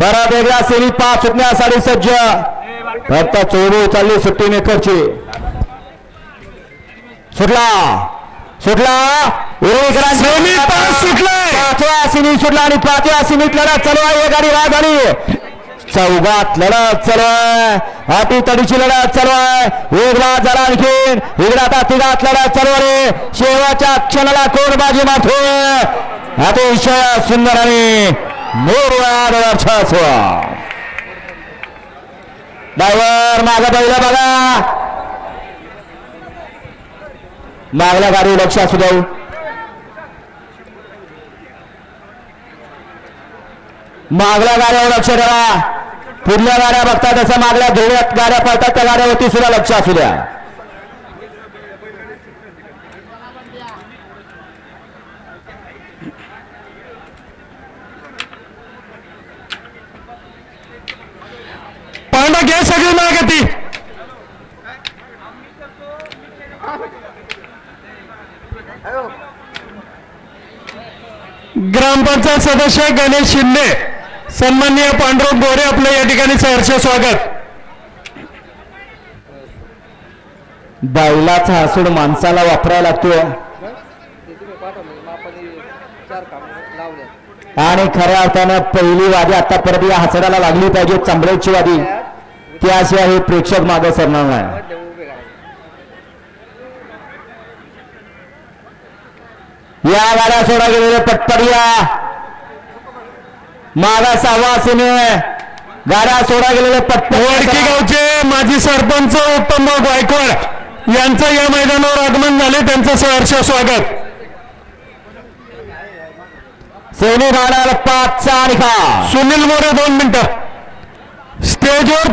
परत एकदा सेमी पाच सुटण्यासाठी सज्ज. फक्त चोरू चालली सुट्टी मेकरची सुटला. सुटला. पाचव्या सिमी सुटला. आणि पाचव्या सिमीत लढत चालू आहे. गाडी राज आली चौघात लढत चालू आहे. हाती तडीची लढत चालू आहे. राज झाला आणखीन. इकडे आता तिघात लढत चालू आहे. शेवटच्या क्षणाला कोण बाजी मारतोय. अतिशय सुंदर आणि निर्वाद डायव्हर माग पहिलं बघा. मागल्या गाडी लक्ष असू देऊ. मागल्या गाड्यावर लक्ष ठेवा पुढल्या गाड्या बघता तसं मागल्या धुळ्यात गाड्या पळतात त्या गाड्यावरती सुद्धा लक्ष असू द्या. पांडा घे सगळी मागती. ग्रामपंचायत सदस्य गणेश शिंदे सन्माननीय पांडुरंग गोरे आपलं या ठिकाणी सहर्ष स्वागत. बैलाचा हसूड माणसाला वापरायला लागतोय. आणि खऱ्या अर्थानं पहिली वादी आता परत या हसडाला लागली पाहिजे चंबळेची वादी. त्याशिवाय हे प्रेक्षक मागे सरणार नाही. या गाड्या सोडा गेलेले पटपडिया मागा सहावा सिने गाड्या सोडा गेलेले पटपडी गावचे माजी सरपंच उत्तम गायकवाड यांचं या मैदानावर आगमन झाले त्यांचं सहर्ष स्वागत. सेमी गाड्याला पाचचा निकाल सुनील मोरे दोन मिनिटं. स्टेजवर